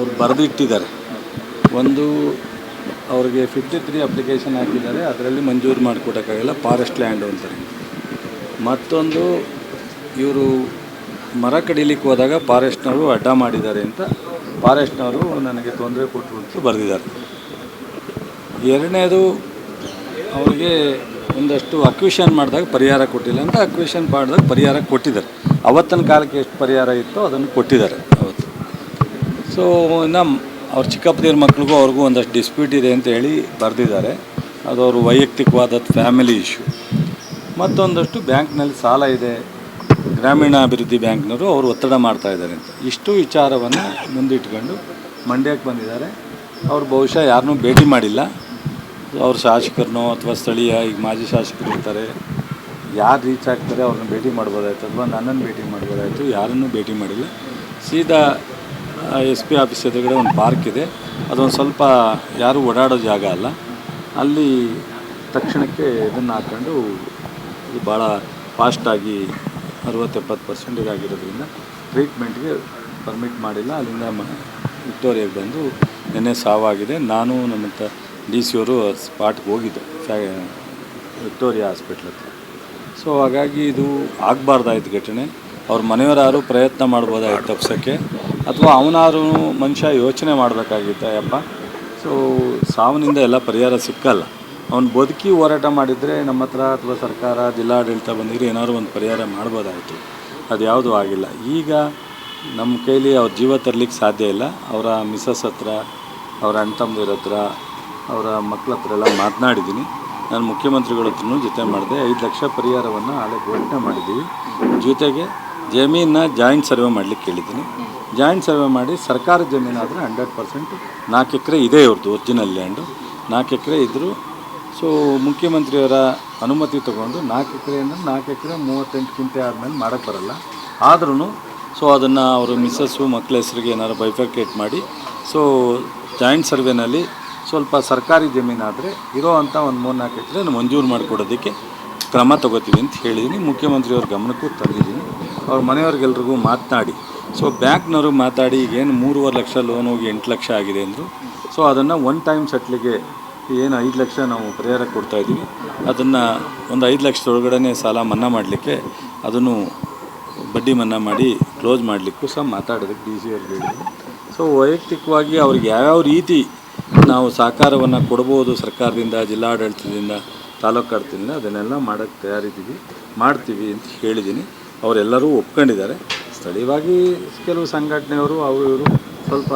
ಅವ್ರು ಬರೆದಿಟ್ಟಿದ್ದಾರೆ. ಒಂದು ಅವ್ರಿಗೆ ಫಿಫ್ಟಿ ತ್ರೀ ಅಪ್ಲಿಕೇಶನ್ ಹಾಕಿದ್ದಾರೆ. ಅದರಲ್ಲಿ ಮಂಜೂರು ಮಾಡಿಕೊಡೋಕ್ಕಾಗಲ್ಲ ಫಾರೆಸ್ಟ್ ಲ್ಯಾಂಡು ಅಂತಾರೆ. ಮತ್ತೊಂದು, ಇವರು ಮರ ಕಡಿಲಿಕ್ಕೆ ಹೋದಾಗ ಫಾರೆಸ್ಟ್ನವರು ಅಡ್ಡ ಮಾಡಿದ್ದಾರೆ ಅಂತ ಫಾರೆಸ್ಟ್ನವರು ನನಗೆ ತೊಂದರೆ ಕೊಟ್ಟರು ಅಂತ ಬರೆದಿದ್ದಾರೆ. ಎರಡನೇದು, ಅವರಿಗೆ ಒಂದಷ್ಟು ಅಕ್ವಿಷನ್ ಮಾಡಿದಾಗ ಪರಿಹಾರ ಕೊಟ್ಟಿಲ್ಲ ಅಂತ ಅಕ್ವಿಷನ್ ಮಾಡಿದಾಗ ಪರಿಹಾರ ಕೊಟ್ಟಿದ್ದಾರೆ. ಅವತ್ತಿನ ಕಾಲಕ್ಕೆ ಎಷ್ಟು ಪರಿಹಾರ ಇತ್ತೋ ಅದನ್ನು ಕೊಟ್ಟಿದ್ದಾರೆ. ಸೊ ನಮ್ಮ ಅವ್ರ ಚಿಕ್ಕಪ್ಪದಿರ ಮಕ್ಳಿಗೂ ಅವ್ರಿಗೂ ಒಂದಷ್ಟು ಡಿಸ್ಪ್ಯೂಟ್ ಇದೆ ಅಂತ ಹೇಳಿ ಬರೆದಿದ್ದಾರೆ. ಅದು ಅವರು ವೈಯಕ್ತಿಕವಾದ ಫ್ಯಾಮಿಲಿ ಇಶ್ಯೂ ಮತ್ತೊಂದಷ್ಟು ಬ್ಯಾಂಕ್ನಲ್ಲಿ ಸಾಲ ಇದೆ. ಗ್ರಾಮೀಣಾಭಿವೃದ್ಧಿ ಬ್ಯಾಂಕ್ನವರು ಅವರು ಒತ್ತಡ ಮಾಡ್ತಾ ಇದ್ದಾರೆ ಅಂತ. ಇಷ್ಟು ವಿಚಾರವನ್ನು ಮುಂದಿಟ್ಕೊಂಡು ಮಂಡ್ಯಕ್ಕೆ ಬಂದಿದ್ದಾರೆ. ಅವರು ಬಹುಶಃ ಯಾರನ್ನೂ ಭೇಟಿ ಮಾಡಿಲ್ಲ. ಅವ್ರ ಶಾಸಕರನ್ನೋ ಅಥವಾ ಸ್ಥಳೀಯ ಈಗ ಮಾಜಿ ಶಾಸಕರು ಇರ್ತಾರೆ. ಯಾರು ರೀಚ್ ಆಗ್ತಾರೆ ಅವ್ರನ್ನ ಭೇಟಿ ಮಾಡ್ಬೋದಾಯ್ತು ಅಥವಾ ನನ್ನನ್ನು ಭೇಟಿ ಮಾಡ್ಬೋದಾಯಿತು ಯಾರನ್ನೂ ಭೇಟಿ ಮಾಡಿಲ್ಲ. ಸೀದಾ ಎಸ್ ಪಿ ಆಫೀಸ್ ಎದುರುಗಡೆ ಒಂದು ಪಾರ್ಕ್ ಇದೆ. ಅದೊಂದು ಸ್ವಲ್ಪ ಯಾರೂ ಓಡಾಡೋ ಜಾಗ ಅಲ್ಲ. ಅಲ್ಲಿ ತಕ್ಷಣಕ್ಕೆ ಇದನ್ನು ಹಾಕ್ಕೊಂಡು ಇದು ಭಾಳ ಫಾಸ್ಟಾಗಿ ಅರವತ್ತೆಪ್ಪತ್ತು ಪರ್ಸೆಂಟ್ ಇದಾಗಿರೋದ್ರಿಂದ ಟ್ರೀಟ್ಮೆಂಟ್ಗೆ ಪರ್ಮಿಟ್ ಮಾಡಿಲ್ಲ. ಅಲ್ಲಿಂದ ವಿಕ್ಟೋರಿಯಾಗೆ ಬಂದು ನಿನ್ನೆ ಸಾವಾಗಿದೆ ನಾನು ನಮ್ಮ ತ ಡಿ ಸಿ ಅವರು ಸ್ಪಾಟ್ಗೆ ಹೋಗಿದ್ದೆ, ಫ್ಯಾ, ವಿಕ್ಟೋರಿಯಾ ಹಾಸ್ಪಿಟ್ಲ್ ಹತ್ರ. ಸೊ ಹಾಗಾಗಿ ಇದು ಆಗಬಾರ್ದಾಯ್ತು ಘಟನೆ. ಅವ್ರ ಮನೆಯವರಾರು ಪ್ರಯತ್ನ ಮಾಡ್ಬೋದಾಗಿತ್ತು ತಪ್ಸೋಕ್ಕೆ. ಅಥವಾ ಅವನಾರು ಮನುಷ್ಯ ಯೋಚನೆ ಮಾಡಬೇಕಾಗಿತ್ತ ಯಪ್ಪ ಸೊ ಸಾವಿನಿಂದ ಎಲ್ಲ ಪರಿಹಾರ ಸಿಕ್ಕಲ್ಲ. ಅವ್ನು ಬದುಕಿ ಹೋರಾಟ ಮಾಡಿದರೆ ನಮ್ಮ ಹತ್ರ ಅಥವಾ ಸರ್ಕಾರ, ಜಿಲ್ಲಾಡಳಿತ ಬಂದಿದ್ರೆ ಏನಾದ್ರು ಒಂದು ಪರಿಹಾರ ಮಾಡ್ಬೋದಾಯಿತು. ಅದು ಯಾವುದೂ ಆಗಿಲ್ಲ. ಈಗ ನಮ್ಮ ಕೈಲಿ ಅವ್ರ ಜೀವ ತರಲಿಕ್ಕೆ ಸಾಧ್ಯ ಇಲ್ಲ. ಅವರ ಮಿಸಸ್ ಹತ್ರ, ಅವರ ಅಣ್ಣ ಹತ್ರ, ಅವರ ಮಕ್ಕಳ ಹತ್ರ ಎಲ್ಲ ಮಾತನಾಡಿದ್ದೀನಿ ನಾನು ಮುಖ್ಯಮಂತ್ರಿಗಳ ಹತ್ರನೂ ಜೊತೆ ಮಾಡಿದೆ. ಐದು ಲಕ್ಷ ಪರಿಹಾರವನ್ನು ಹಳೆ ಘೋಷಣೆ ಮಾಡಿದ್ದೀವಿ ಜೊತೆಗೆ ಜಮೀನನ್ನ ಜಾಯಿಂಟ್ ಸರ್ವೆ ಮಾಡಲಿಕ್ಕೆ ಕೇಳಿದ್ದೀನಿ. ಜಾಯಿಂಟ್ ಸರ್ವೆ ಮಾಡಿ ಸರ್ಕಾರದ ಜಮೀನಾದರೆ ಹಂಡ್ರೆಡ್ ಪರ್ಸೆಂಟ್ ನಾಲ್ಕು ಎಕರೆ ಇದೆ ಇವ್ರದ್ದು ಒರಿಜಿನಲ್ ಲ್ಯಾಂಡು ನಾಲ್ಕು ಎಕರೆ ಇದ್ದರು ಸೊ ಮುಖ್ಯಮಂತ್ರಿಯವರ ಅನುಮತಿ ತೊಗೊಂಡು ನಾಲ್ಕು ಎಕರೆಯಿಂದ ನಾಲ್ಕು ಎಕರೆ ಮೂವತ್ತೆಂಟು ಕಿಂತೆ ಆದಮೇಲೆ ಮಾಡೋಕ್ಕೆ ಬರಲ್ಲ. ಆದ್ರೂ ಸೊ ಅದನ್ನು ಅವರು ಮಿಸ್ಸಸ್ಸು ಮಕ್ಕಳ ಹೆಸರಿಗೆ ಏನಾದ್ರು ಬೈಫರ್ಕೇಟ್ ಮಾಡಿ ಸೊ ಜಾಯಿಂಟ್ ಸರ್ವೆನಲ್ಲಿ ಸ್ವಲ್ಪ ಸರ್ಕಾರಿ ಜಮೀನಾದರೆ ಇರೋ ಅಂಥ ಒಂದು ಮೂರು ನಾಲ್ಕು ಎಕರೆ ಮಂಜೂರು ಮಾಡಿಕೊಡೋದಕ್ಕೆ ಕ್ರಮ ತಗೋತೀವಿ ಅಂತ ಹೇಳಿದ್ದೀನಿ ಮುಖ್ಯಮಂತ್ರಿಯವ್ರ ಗಮನಕ್ಕೂ ತಂದಿದ್ದೀನಿ ಅವ್ರ ಮನೆಯವ್ರಿಗೆಲ್ರಿಗೂ ಮಾತನಾಡಿ. ಸೊ ಬ್ಯಾಂಕ್ನವ್ರಿಗೆ ಮಾತಾಡಿ ಈಗೇನು ಮೂರುವರೆ ಲಕ್ಷ ಲೋನ್ ಹೋಗಿ ಎಂಟು ಲಕ್ಷ ಆಗಿದೆ ಅಂದರು. ಸೊ ಅದನ್ನು ಒನ್ ಟೈಮ್ ಸೆಟ್ಲಿಗೆ ಏನು ಐದು ಲಕ್ಷ ನಾವು ಪರಿಹಾರ ಕೊಡ್ತಾಯಿದ್ದೀವಿ ಅದನ್ನು ಒಂದು ಐದು ಲಕ್ಷದೊಳಗಡೆ ಸಾಲ ಮನ್ನಾ ಮಾಡಲಿಕ್ಕೆ ಅದನ್ನು ಬಡ್ಡಿ ಮನ್ನಾ ಮಾಡಿ ಕ್ಲೋಸ್ ಮಾಡಲಿಕ್ಕೂ ಸಹ ಮಾತಾಡೋದಕ್ಕೆ ಡಿ ಸಿ ಅವ್ರಿಗೆ ಹೇಳಿದ್ರು. ಸೊ ವೈಯಕ್ತಿಕವಾಗಿ ಅವ್ರಿಗೆ ಯಾವ್ಯಾವ ರೀತಿ ನಾವು ಸಹಕಾರವನ್ನು ಕೊಡ್ಬೋದು ಸರ್ಕಾರದಿಂದ, ಜಿಲ್ಲಾಡಳಿತದಿಂದ ತಾಲೂಕು ಆಡ್ತೀನಿ ಅದನ್ನೆಲ್ಲ ಮಾಡೋಕ್ಕೆ ತಯಾರಿದ್ದೀವಿ, ಮಾಡ್ತೀವಿ ಅಂತ ಹೇಳಿದ್ದೀನಿ. ಅವರೆಲ್ಲರೂ ಒಪ್ಕೊಂಡಿದ್ದಾರೆ. ಸ್ಥಳೀಯವಾಗಿ ಕೆಲವು ಸಂಘಟನೆಯವರು, ಅವರು ಇವರು ಸ್ವಲ್ಪ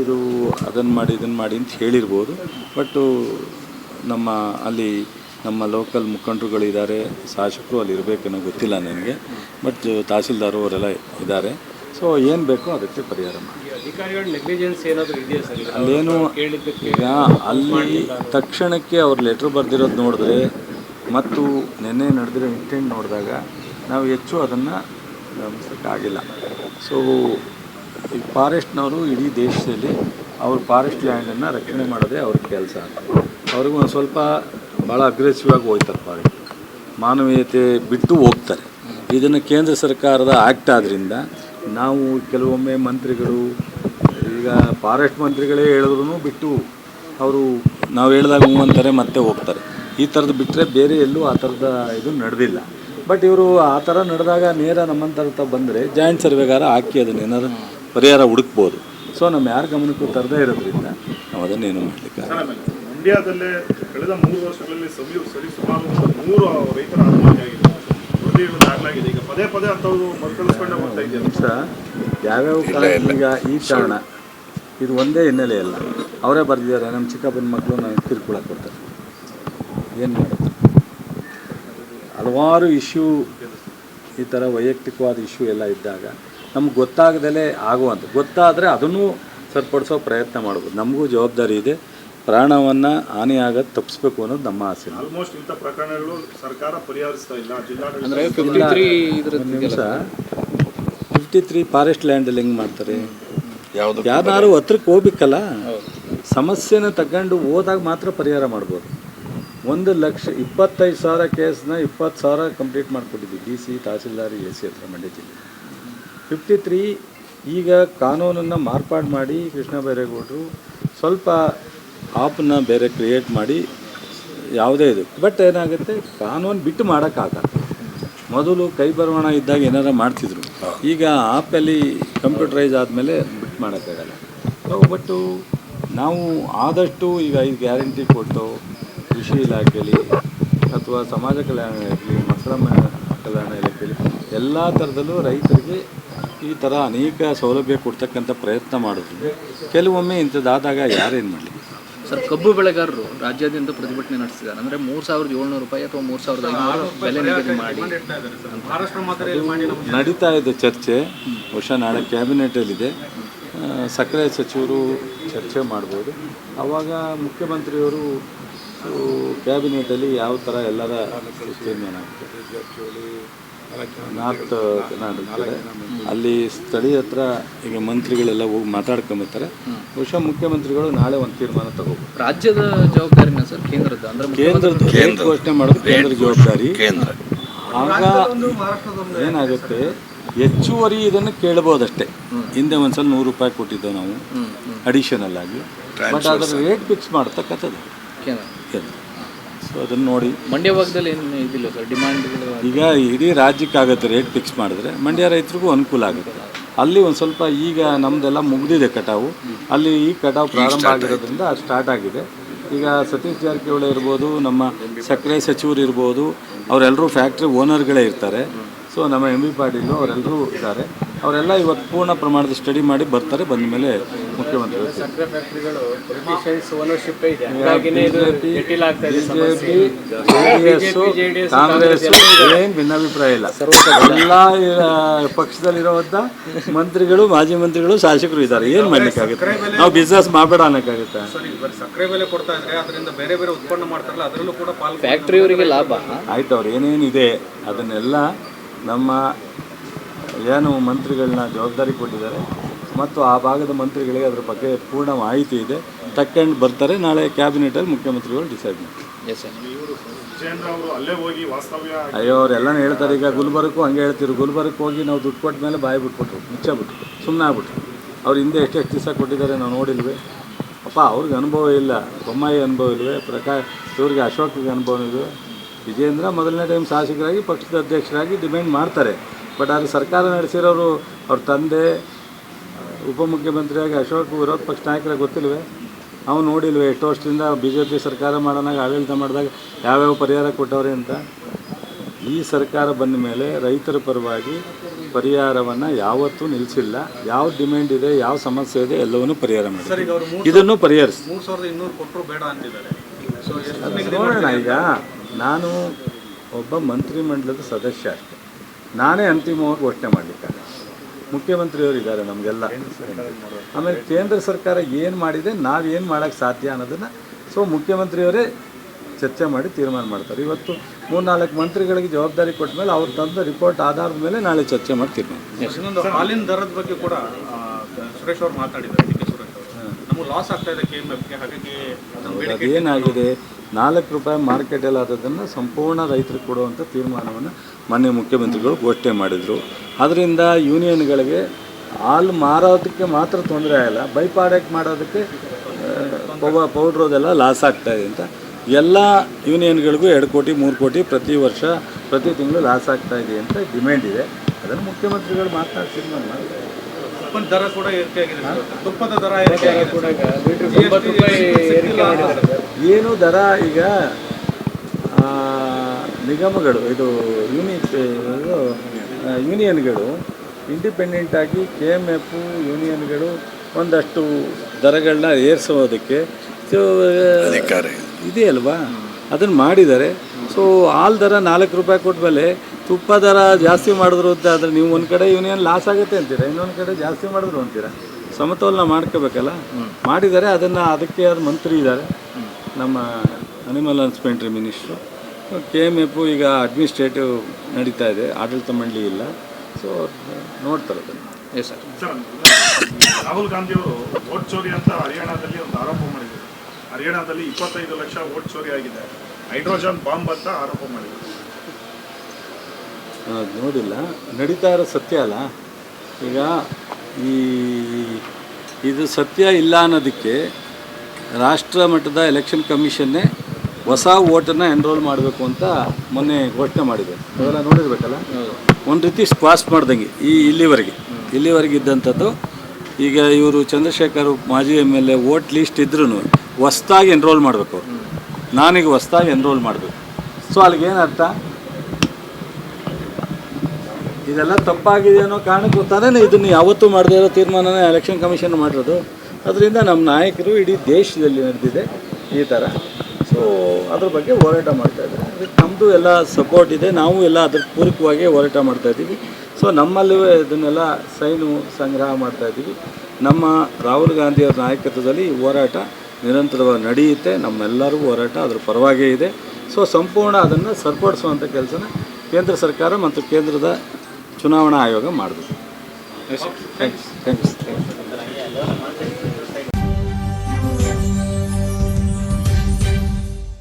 ಇದು ಅದನ್ನು ಮಾಡಿ ಇದನ್ನು ಮಾಡಿ ಅಂತ ಹೇಳಿರ್ಬೋದು. ಬಟ್ಟು ನಮ್ಮ ಅಲ್ಲಿ ನಮ್ಮ ಲೋಕಲ್ ಮುಖಂಡರುಗಳಿದ್ದಾರೆ ಶಾಸಕರು ಅಲ್ಲಿ ಇರಬೇಕನ್ನೋ ಗೊತ್ತಿಲ್ಲ ನನಗೆ. ಬಟ್ ತಹಸೀಲ್ದಾರು ಅವರೆಲ್ಲ ಇದ್ದಾರೆ. ಸೊ ಏನು ಬೇಕೋ ಅದಕ್ಕೆ ಪರಿಹಾರ ಮಾಡಿ ಅಲ್ಲೇನು ಈಗ ಅಲ್ಲಿ ತಕ್ಷಣಕ್ಕೆ ಅವ್ರು ಲೆಟ್ರ್ ಬರೆದಿರೋದು ನೋಡಿದ್ರೆ ಮತ್ತು ನೆನ್ನೆ ನಡೆದಿರೋ ಇಂಟೆಂಟ್ ನೋಡಿದಾಗ ನಾವು ಹೆಚ್ಚು ಅದನ್ನು ಗಮನಿಸೋಕ್ಕಾಗಿಲ್ಲ ಸೊ ಈ ಫಾರೆಸ್ಟ್ನವರು ಇಡೀ ದೇಶದಲ್ಲಿ ಅವ್ರ ಫಾರೆಸ್ಟ್ ಲ್ಯಾಂಡನ್ನು ರಕ್ಷಣೆ ಮಾಡೋದೇ ಅವ್ರ ಕೆಲಸ. ಅವ್ರಿಗೂ ಒಂದು ಸ್ವಲ್ಪ ಭಾಳ ಅಗ್ರೆಸಿವ್ ಆಗಿ ಹೋಗ್ತಾರೆ ಫಾರೆಸ್ಟ್ ಮಾನವೀಯತೆ ಬಿಟ್ಟು ಹೋಗ್ತಾರೆ. ಇದನ್ನು ಕೇಂದ್ರ ಸರ್ಕಾರದ ಆ್ಯಕ್ಟ್ ಆದ್ದರಿಂದ ನಾವು ಕೆಲವೊಮ್ಮೆ ಮಂತ್ರಿಗಳು ಈಗ ಫಾರೆಸ್ಟ್ ಮಂತ್ರಿಗಳೇ ಹೇಳಿದ್ರು ಬಿಟ್ಟು ಅವರು ನಾವು ಹೇಳಿದಾಗ ಹ್ಞೂ ಅಂತಾರೆ ಮತ್ತೆ ಹೋಗ್ತಾರೆ. ಈ ಥರದ್ದು ಬಿಟ್ಟರೆ ಬೇರೆ ಎಲ್ಲೂ ಆ ಥರದ ಇದು ನಡೆದಿಲ್ಲ. ಬಟ್ ಇವರು ಆ ಥರ ನಡೆದಾಗ ನೇರ ನಮ್ಮಂಥರ ಬಂದರೆ ಜಾಯಿಂಟ್ ಸರ್ವೆಗಾರ ಹಾಕಿ ಅದನ್ನ ಏನಾದ್ರು ಪರಿಹಾರ ಹುಡುಕ್ಬೋದು. ಸೊ ನಮ್ಮ ಯಾರ ಗಮನಕ್ಕೂ ತರದೇ ಇರೋದ್ರಿಂದ ನಾವು ಅದನ್ನೇನು ಮಾಡಲಿಕ್ಕೆ ಮಂಡ್ಯದಲ್ಲೇ ಕಳೆದ ಮೂರು ವರ್ಷಗಳಲ್ಲಿ ಸಮೀ ಸರಿ ಸುಮಾರು ಒಂದು ನೂರು ರೈತರ ಆತ್ಮಹತ್ಯೆ ಆಗಿದೆ. ಈಗ ಪದೇ ಪದೇ ಅಂಥವ್ರು ಮರುಕಳಿಸ್ಕೊಂಡೇ ಬರ್ತಾ ಇದೆಯಲ್ಲ ನಿಮಿಷ ಯಾವ್ಯಾವ ಕಾರಣ ಈಗ ಈ ಕಾರಣ? ಇದು ಒಂದೇ ಹಿನ್ನೆಲೆ ಅಲ್ಲ. ಅವರೇ ಬರೆದಿದ್ದಾರೆ. ನಮ್ಮ ಚಿಕ್ಕಪ್ಪನ ಮಕ್ಕಳು ನನಗೆ ಕಿರುಕುಳ ಕೊಡ್ತಾರೆ. ಏನು ಮಾಡೋದು? ಹಲವಾರು ಇಶ್ಯೂ ಈ ಥರ ವೈಯಕ್ತಿಕವಾದ ಇಶ್ಯೂ ಎಲ್ಲ ಇದ್ದಾಗ ನಮ್ಗೆ ಗೊತ್ತಾಗದಲೇ ಆಗುವಂಥ ಗೊತ್ತಾದರೆ ಅದನ್ನು ಸರಿಪಡಿಸೋ ಪ್ರಯತ್ನ ಮಾಡ್ಬೋದು. ನಮಗೂ ಜವಾಬ್ದಾರಿ ಇದೆ. ಪ್ರಾಣವನ್ನು ಹಾನಿ ಆಗೋದು ತಪ್ಪಿಸ್ಬೇಕು ಅನ್ನೋದು ನಮ್ಮ ಆಸೆ. ಆಲ್ಮೋಸ್ಟ್ ಇಂಥ ಪ್ರಕರಣಗಳು ಸರ್ಕಾರ ಪರಿಹರಿಸ್ತಾ ಇಲ್ಲ. ಅಂದ್ರೆ ನಿಮಿಷ. ಫಿಫ್ಟಿ ತ್ರೀ ಫಾರೆಸ್ಟ್ ಲ್ಯಾಂಡಲ್ಲಿ ಹೆಂಗೆ ಮಾಡ್ತಾರೆ? ಯಾರು ಹತ್ರಕ್ಕೆ ಹೋಗ್ಬೇಕಲ್ಲ ಸಮಸ್ಯೆನ ತಗೊಂಡು ಹೋದಾಗ ಮಾತ್ರ ಪರಿಹಾರ ಮಾಡ್ಬೋದು. ಒಂದು ಲಕ್ಷ ಇಪ್ಪತ್ತೈದು ಸಾವಿರ ಕೇಸ್ನ ಇಪ್ಪತ್ತು ಸಾವಿರ complete ಮಾಡಿಕೊಟ್ಟಿದ್ವಿ D C tahsildar A C ಹತ್ರ ಮಂಡ್ಯ ಜಿಲ್ಲೆ ಫಿಫ್ಟಿ ತ್ರೀ ಈಗ ಕಾನೂನನ್ನು ಮಾರ್ಪಾಡು ಮಾಡಿ ಕೃಷ್ಣ ಬೈರೇಗೌಡರು ಸ್ವಲ್ಪ ಆಪನ್ನ ಬೇರೆ ಕ್ರಿಯೇಟ್ ಮಾಡಿ ಯಾವುದೇ ಇದು. ಬಟ್ ಏನಾಗುತ್ತೆ ಕಾನೂನು ಬಿಟ್ಟು ಮಾಡೋಕ್ಕಾಗಲ್ಲ. ಮೊದಲು ಕೈ ಬರವಣ ಇದ್ದಾಗ ಏನಾರ ಮಾಡ್ತಿದ್ರು. ಈಗ ಆ್ಯಪಲ್ಲಿ ಕಂಪ್ಯೂಟರೈಸ್ ಆದಮೇಲೆ ಮಾಡೋಕ್ಕಾಗಲ್ಲ. ಸೊ ಬಟ್ಟು ನಾವು ಆದಷ್ಟು ಈಗ ಐದು ಗ್ಯಾರಂಟಿ ಕೊಟ್ಟು ಕೃಷಿ ಇಲಾಖೆಯಲ್ಲಿ ಅಥವಾ ಸಮಾಜ ಕಲ್ಯಾಣ ಇಲಾಖೆಯಲ್ಲಿ ಮಕ್ಕಳ ಮ- ಕಲ್ಯಾಣ ಇಲಾಖೆಯಲ್ಲಿ ಎಲ್ಲ ಥರದಲ್ಲೂ ರೈತರಿಗೆ ಈ ಥರ ಅನೇಕ ಸೌಲಭ್ಯ ಕೊಡ್ತಕ್ಕಂಥ ಪ್ರಯತ್ನ ಮಾಡಿದ್ರು ಕೆಲವೊಮ್ಮೆ ಇಂಥದ್ದಾದಾಗ ಯಾರೇನು ಮಾಡಲಿ? ಸರ್ ಕಬ್ಬು ಬೆಳೆಗಾರರು ರಾಜ್ಯಾದ್ಯಂತ ಪ್ರತಿಭಟನೆ ನಡೆಸಿದ್ದಾರೆ. ಅಂದರೆ ಮೂರು ಸಾವಿರದ ಏಳ್ನೂರು ರೂಪಾಯಿ ಅಥವಾ ಮೂರು ಸಾವಿರದ ಐನೂರು ಬೆಲೆ ನಿಗದಿ ಮಾಡಿ. ನಡೀತಾ ಇದೆ ಚರ್ಚೆ. ವರ್ಷ ನಾಳೆ ಕ್ಯಾಬಿನೆಟಲ್ಲಿದೆ. ಸಕ್ಕರೆ ಸಚಿವರು ಚರ್ಚೆ ಮಾಡ್ಬೋದು. ಆವಾಗ ಮುಖ್ಯಮಂತ್ರಿಯವರು ಕ್ಯಾಬಿನೆಟಲ್ಲಿ ಯಾವ ಥರ ಎಲ್ಲರ ನಾರ್ತ್ ಕರ್ನಾಟಕ ಅಲ್ಲಿ ಸ್ಥಳೀಯ ಹತ್ರ ಈಗ ಮಂತ್ರಿಗಳೆಲ್ಲ ಹೋಗಿ ಮಾತಾಡ್ಕೊಂಬರ್ತಾರೆ. ಬಹುಶಃ ಮುಖ್ಯಮಂತ್ರಿಗಳು ನಾಳೆ ಒಂದು ತೀರ್ಮಾನ ತಗೋಬೇಕು. ರಾಜ್ಯದ ಜವಾಬ್ದಾರಿ ಸರ್ ಕೇಂದ್ರದ ಅಂದ್ರೆ ಕೇಂದ್ರದ ಕೇಂದ್ರ ಘೋಷಣೆ ಮಾಡೋದು ಕೇಂದ್ರ ಜವಾಬ್ದಾರಿ. ಆಗ ಏನಾಗುತ್ತೆ? ಹೆಚ್ಚುವರಿ ಇದನ್ನು ಕೇಳ್ಬೋದಷ್ಟೇ. ಹಿಂದೆ ಒಂದ್ಸಲ ನೂರು ರೂಪಾಯಿ ಕೊಟ್ಟಿದ್ದೆವು ನಾವು ಅಡಿಷನಲ್ ಆಗಿ. ಬಟ್ ಅದರ ರೇಟ್ ಫಿಕ್ಸ್ ಮಾಡ್ತಕ್ಕಂಥದ್ದು. ಕೇಂದ್ರ ಸೊ ಅದನ್ನು ನೋಡಿ. ಮಂಡ್ಯ ಭಾಗದಲ್ಲಿ ಏನು ಇದಿಲ್ಲ ಸರ್? ಡಿಮ್ಯಾಂಡ್ ಈಗ ಇಡೀ ರಾಜ್ಯಕ್ಕಾಗತ್ತೆ ರೇಟ್ ಫಿಕ್ಸ್ ಮಾಡಿದ್ರೆ. ಮಂಡ್ಯ ರೈತರಿಗೂ ಅನುಕೂಲ ಆಗುತ್ತೆ. ಅಲ್ಲಿ ಒಂದು ಸ್ವಲ್ಪ ಈಗ ನಮ್ಮದೆಲ್ಲ ಮುಗಿದಿದೆ ಕಟಾವು. ಅಲ್ಲಿ ಈ ಕಟಾವು ಪ್ರಾರಂಭ ಆಗಿರೋದ್ರಿಂದ ಅದು ಸ್ಟಾರ್ಟ್ ಆಗಿದೆ. ಈಗ ಸತೀಶ್ ಜಾರಕಿಹೊಳಿ ಇರ್ಬೋದು ನಮ್ಮ ಸಕ್ಕರೆ ಸಚಿವರು ಇರ್ಬೋದು ಅವರೆಲ್ಲರೂ ಫ್ಯಾಕ್ಟ್ರಿ ಓನರ್ಗಳೇ ಇರ್ತಾರೆ. ಸೊ ನಮ್ಮ ಎಂ ಬಿ ಪಾಟೀಲು ಅವರೆಲ್ಲರೂ ಇದ್ದಾರೆ. ಅವರೆಲ್ಲ ಇವತ್ತು ಪೂರ್ಣ ಪ್ರಮಾಣದ ಸ್ಟಡಿ ಮಾಡಿ ಬರ್ತಾರೆ ಬಂದ ಮೇಲೆ ಮುಖ್ಯಮಂತ್ರಿ ಕಾಂಗ್ರೆಸ್ ಏನು ಭಿನ್ನಾಭಿಪ್ರಾಯ ಇಲ್ಲ. ಎಲ್ಲ ಪಕ್ಷದಲ್ಲಿರುವಂತ ಮಂತ್ರಿಗಳು ಮಾಜಿ ಮಂತ್ರಿಗಳು ಶಾಸಕರು ಇದ್ದಾರೆ. ಏನು ಮಾಡ್ಲಿಕ್ಕಾಗುತ್ತೆ ನಾವು ಬಿಸ್ನೆಸ್ ಮಾಡಬೇಡ ಅನ್ನಕ್ಕಾಗುತ್ತೆ. ಸಕ್ಕರೆ ಬೆಲೆ ಕೊಡ್ತಾ ಇದ್ರೆ ಅದರಿಂದ ಬೇರೆ ಬೇರೆ ಉತ್ಪನ್ನ ಮಾಡ್ತಾರಲ್ಲ ಅದರಲ್ಲೂ ಕೂಡ ಫ್ಯಾಕ್ಟ್ರಿಯವರಿಗೆ ಲಾಭ. ಆಯ್ತು ಅವ್ರು ಏನೇನಿದೆ ಅದನ್ನೆಲ್ಲ ನಮ್ಮ ಏನು ಮಂತ್ರಿಗಳನ್ನ ಜವಾಬ್ದಾರಿ ಕೊಟ್ಟಿದ್ದಾರೆ ಮತ್ತು ಆ ಭಾಗದ ಮಂತ್ರಿಗಳಿಗೆ ಅದರ ಬಗ್ಗೆ ಪೂರ್ಣ ಮಾಹಿತಿ ಇದೆ. ತಕ್ಕಂಡು ಬರ್ತಾರೆ ನಾಳೆ ಕ್ಯಾಬಿನೆಟಲ್ಲಿ ಮುಖ್ಯಮಂತ್ರಿಗಳು ಡಿಸೈಡ್ ಮಾಡ್ತಾರೆ. ಎಸ್ ಸರ್ ವಿಜಯೇಂದ್ರ ಅವರು ಅಲ್ಲೇ ಹೋಗಿ ವಾಸ್ತವ್ಯ ಅಯ್ಯೋ ಅವರೆಲ್ಲನೂ ಹೇಳ್ತಾರೆ ಈಗ ಗುಲ್ಬರ್ಗಕ್ಕೂ ಹಂಗೆ ಹೇಳ್ತಿರು ಗುಲ್ಬರ್ಗಕ್ಕೆ ಹೋಗಿ ನಾವು ದುಡ್ಡು ಕೊಟ್ಟ ಮೇಲೆ ಬಾಯಿ ಬಿಟ್ಬಿಟ್ರು ಮುಚ್ಚಬಿಟ್ರು ಸುಮ್ಮನೆ ಆಗ್ಬಿಟ್ರು. ಅವ್ರು ಹಿಂದೆ ಎಷ್ಟೆಷ್ಟು ದಿವಸ ಕೊಟ್ಟಿದ್ದಾರೆ ನಾವು ನೋಡಿಲ್ವೇ. ಅಪ್ಪ ಅವ್ರಿಗೆ ಅನುಭವ ಇಲ್ಲ ಬೊಮ್ಮಾಯಿ ಅನುಭವ ಇಲ್ವೇ ಪ್ರಕಾಶ್ ಇವ್ರಿಗೆ ಅಶೋಕಿಗೆ ಅನುಭವ ಇಲ್ವೇ. ವಿಜೇಂದ್ರ ಮೊದಲನೇ ಟೈಮ್ ಶಾಸಕರಾಗಿ ಪಕ್ಷದ ಅಧ್ಯಕ್ಷರಾಗಿ ಡಿಮ್ಯಾಂಡ್ ಮಾಡ್ತಾರೆ. ಬಟ್ ಆದರೆ ಸರ್ಕಾರ ನಡೆಸಿರೋರು ಅವ್ರ ತಂದೆ ಉಪಮುಖ್ಯಮಂತ್ರಿಯಾಗಿ ಅಶೋಕ್ ವಿರೋಧ ಪಕ್ಷ ನಾಯಕರ ಗೊತ್ತಿಲ್ವೇ? ಅವ್ನು ನೋಡಿಲ್ವೇ? ಎಷ್ಟು ವರ್ಷದಿಂದ ಬಿ ಜೆ ಪಿ ಸರ್ಕಾರ ಮಾಡೋಣ ಆಡಳಿತ ಮಾಡಿದಾಗ ಯಾವ್ಯಾವ ಪರಿಹಾರ ಕೊಟ್ಟವ್ರೆ ಅಂತ? ಈ ಸರ್ಕಾರ ಬಂದ ಮೇಲೆ ರೈತರ ಪರವಾಗಿ ಪರಿಹಾರವನ್ನು ಯಾವತ್ತೂ ನಿಲ್ಲಿಸಿಲ್ಲ ಯಾವ ಡಿಮ್ಯಾಂಡ್ ಇದೆ ಯಾವ ಸಮಸ್ಯೆ ಇದೆ ಎಲ್ಲವನ್ನೂ ಪರಿಹಾರ ಮಾಡಿ. ಇದನ್ನು ಪರಿಹರಿಸಿ. ಮೂರ್ ಸಾವಿರದ ಇನ್ನೂರು ಕೊಟ್ಟರು ಬೇಡ ಅಂತಿದ್ದಾರೆ. ಸೊ ನೋಡೋಣ ಈಗ. ನಾನು ಒಬ್ಬ ಮಂತ್ರಿಮಂಡಲದ ಸದಸ್ಯ ಅಷ್ಟೆ. ನಾನೇ ಅಂತಿಮವಾಗಿ ಘೋಷಣೆ ಮಾಡಲಿಕ್ಕಾಗ ಮುಖ್ಯಮಂತ್ರಿಯವರು ಇದ್ದಾರೆ ನಮಗೆಲ್ಲ. ಆಮೇಲೆ ಕೇಂದ್ರ ಸರ್ಕಾರ ಏನು ಮಾಡಿದೆ ನಾವೇನು ಏನು ಮಾಡೋಕ್ಕೆ ಸಾಧ್ಯ ಅನ್ನೋದನ್ನು ಸೊ ಮುಖ್ಯಮಂತ್ರಿಯವರೇ ಚರ್ಚೆ ಮಾಡಿ ತೀರ್ಮಾನ ಮಾಡ್ತಾರೆ. ಇವತ್ತು ಮೂರ್ನಾಲ್ಕು ಮಂತ್ರಿಗಳಿಗೆ ಜವಾಬ್ದಾರಿ ಕೊಟ್ಟ ಮೇಲೆ ಅವ್ರು ತಂದ ರಿಪೋರ್ಟ್ ಆಧಾರದ ಮೇಲೆ ನಾಳೆ ಚರ್ಚೆ ಮಾಡಿ ತೀರ್ಮಾನ. ಹಾಲಿನ ದರದ ಬಗ್ಗೆ ಕೂಡ ಸುರೇಶ್ ಅವರು ಮಾತಾಡಿದ್ದಾರೆ ಡಿ ಸುರೇಶ್ ಅವರು. ನಮಗೆ ಲಾಸ್ ಆಗ್ತಾ ಇದೆ ಕೆ ನಾಲ್ಕು ರೂಪಾಯಿ ಮಾರ್ಕೆಟಲ್ಲಿ ಆದದನ್ನು ಸಂಪೂರ್ಣ ರೈತರಿಗೆ ಕೊಡುವಂಥ ತೀರ್ಮಾನವನ್ನು ಮಾನ್ಯ ಮುಖ್ಯಮಂತ್ರಿಗಳು ಘೋಷಣೆ ಮಾಡಿದರು. ಅದರಿಂದ ಯೂನಿಯನ್ಗಳಿಗೆ ಹಾಲು ಮಾರೋದಕ್ಕೆ ಮಾತ್ರ ತೊಂದರೆ ಆಗಲ್ಲ ಬೈ ಮಾಡೋದಕ್ಕೆ ಪೌಡ್ರ್ ಅದೆಲ್ಲ ಲಾಸ್ ಆಗ್ತಾ ಇದೆ ಅಂತ ಎಲ್ಲ ಯೂನಿಯನ್ಗಳಿಗೂ ಎರಡು ಕೋಟಿ, ಮೂರು ಕೋಟಿ ಪ್ರತಿ ವರ್ಷ, ಪ್ರತಿ ತಿಂಗಳು ಲಾಸ್ ಆಗ್ತಾ ಇದೆ ಅಂತ ಡಿಮ್ಯಾಂಡ್ ಇದೆ. ಅದನ್ನು ಮುಖ್ಯಮಂತ್ರಿಗಳು ಮಾತನಾಡಿ ತೀರ್ಮಾನ ತುಪ್ಪದ ದರ ಕೂಡ ಏರಿಕೆ ಆಗಿದೆ. ತುಪ್ಪದ ದರ ಏರಿಕೆ ಆಗಿದೆ ಏನು ದರ ಈಗ ನಿಗಮಗಳು ಇದು ಯೂನಿ ಇದು ಯೂನಿಯನ್ಗಳು ಇಂಡಿಪೆಂಡೆಂಟ್ ಆಗಿ ಕೆ ಎಂ ಎಫ್ ಯೂನಿಯನ್ಗಳು ಒಂದಷ್ಟು ದರಗಳನ್ನ ಏರಿಸೋದಕ್ಕೆ ಇದೆಯಲ್ವಾ? ಅದನ್ನು ಮಾಡಿದ್ದಾರೆ. ಸೊ ಹಾಲು ದರ ನಾಲ್ಕು ರೂಪಾಯಿ ಕೊಟ್ಮೇಲೆ ತುಪ್ಪ ದರ ಜಾಸ್ತಿ ಮಾಡಿದ್ರು ಅಂತ ಆದರೆ ನೀವು ಒಂದು ಕಡೆ ಯೂನಿಯನ್ ಲಾಸ್ ಆಗುತ್ತೆ ಅಂತೀರಾ? ಇನ್ನೊಂದು ಕಡೆ ಜಾಸ್ತಿ ಮಾಡಿದ್ರು ಅಂತೀರಾ? ಸಮತೋಲನ ಮಾಡ್ಕೋಬೇಕಲ್ಲ? ಮಾಡಿದ್ದಾರೆ ಅದನ್ನು ಅದಕ್ಕೆ ಅದು ಮಂತ್ರಿ ಇದ್ದಾರೆ. ನಮ್ಮ animal husbandry minister K M F ಈಗ ಅಡ್ಮಿನಿಸ್ಟ್ರೇಟಿವ್ ನಡೀತಾ ಇದೆ. ಆಡಳಿತ ಮಂಡಳಿ ಇಲ್ಲ. ಸೊ ನೋಡ್ತಾರೆ ಅದನ್ನು. ಎಸ್ ಸರ್ ರಾಹುಲ್ ಗಾಂಧಿಯವರು ಓಟ್ ವೋಟ್ ಚೋರಿ ಅಂತ ಹರಿಯಾಣದಲ್ಲಿ ಒಂದು ಆರೋಪ ಮಾಡಿದರು ಹರಿಯಾಣದಲ್ಲಿ ಇಪ್ಪತ್ತೈದು ಲಕ್ಷ ವೋಟ್ ಚೋರಿ ಆಗಿದೆ. ಹೈಡ್ರೋಜನ್ ಬಾಂಬ್ ಅಂತ ಆರೋಪ ಮಾಡಿದರು. ಅದು ನೋಡಿಲ್ಲ. ನಡೀತಾ ಇರೋ ಸತ್ಯ ಅಲ್ಲ. ಈಗ ಈ ಇದು ಸತ್ಯ ಇಲ್ಲ ಅನ್ನೋದಕ್ಕೆ ರಾಷ್ಟ್ರ ಮಟ್ಟದ ಎಲೆಕ್ಷನ್ ಕಮಿಷನ್ನೇ ಹೊಸ ಓಟನ್ನು ಎನ್ರೋಲ್ ಮಾಡಬೇಕು ಅಂತ ಮೊನ್ನೆ ಘೋಷಣೆ ಮಾಡಿದೆ ಅವೆಲ್ಲ ನೋಡಿರ್ಬೇಕಲ್ಲ? ಒಂದು ರೀತಿ ಸ್ಕ್ವಾಸ್ ಮಾಡ್ದಂಗೆ ಈ ಇಲ್ಲಿವರೆಗೆ. ಇಲ್ಲಿವರೆಗೆ ಇದ್ದಂಥದ್ದು. ಈಗ ಇವರು ಚಂದ್ರಶೇಖರ್ ಮಾಜಿ M L A vote list ಇದ್ರೂ ಹೊಸ್ದಾಗಿ ಎನ್ರೋಲ್ ಮಾಡಬೇಕು. ನಾನೀಗ ಹೊಸ್ದಾಗಿ ಎನ್ರೋಲ್ ಮಾಡಬೇಕು. ಸೊ ಅಲ್ಲಿಗೆ ಏನು ಅರ್ಥ? ಇದೆಲ್ಲ ತಪ್ಪಾಗಿದೆ ಅನ್ನೋ ಕಾರಣಕ್ಕೂ ತಾನೇ ಇದನ್ನು ಯಾವತ್ತೂ ಮಾಡದೇ ಇರೋ ತೀರ್ಮಾನನೇ ಎಲೆಕ್ಷನ್ ಕಮಿಷನ್ ಮಾಡಿರೋದು. ಅದರಿಂದ ನಮ್ಮ ನಾಯಕರು ಇಡೀ ದೇಶದಲ್ಲಿ ನಡೆದಿದೆ ಈ ಥರ ಸೊ ಅದ್ರ ಬಗ್ಗೆ ಹೋರಾಟ ಮಾಡ್ತಾ ಇದ್ದಾರೆ. ಅದಕ್ಕೆ ನಮ್ಮದು ಎಲ್ಲ ಸಪೋರ್ಟ್ ಇದೆ. ನಾವು ಎಲ್ಲ ಅದ್ರ ಪೂರಕವಾಗಿ ಹೋರಾಟ ಮಾಡ್ತಾ ಇದ್ದೀವಿ. ಸೊ ನಮ್ಮಲ್ಲೂ ಇದನ್ನೆಲ್ಲ ಸೈನು ಸಂಗ್ರಹ ಮಾಡ್ತಾ ಇದ್ದೀವಿ. ನಮ್ಮ ರಾಹುಲ್ ಗಾಂಧಿಯವ್ರ ನಾಯಕತ್ವದಲ್ಲಿ ಹೋರಾಟ ನಿರಂತರವಾಗಿ ನಡೆಯುತ್ತೆ. ನಮ್ಮೆಲ್ಲರಿಗೂ ಹೋರಾಟ ಅದ್ರ ಪರವಾಗೇ ಇದೆ. ಸೊ ಸಂಪೂರ್ಣ ಅದನ್ನು ಸರಿಪಡಿಸುವಂಥ ಕೆಲಸನ ಕೇಂದ್ರ ಸರ್ಕಾರ ಮತ್ತು ಕೇಂದ್ರದ ಚುನಾವಣಾ ಆಯೋಗ ಮಾಡಬೇಕು. Thanks thanks thanks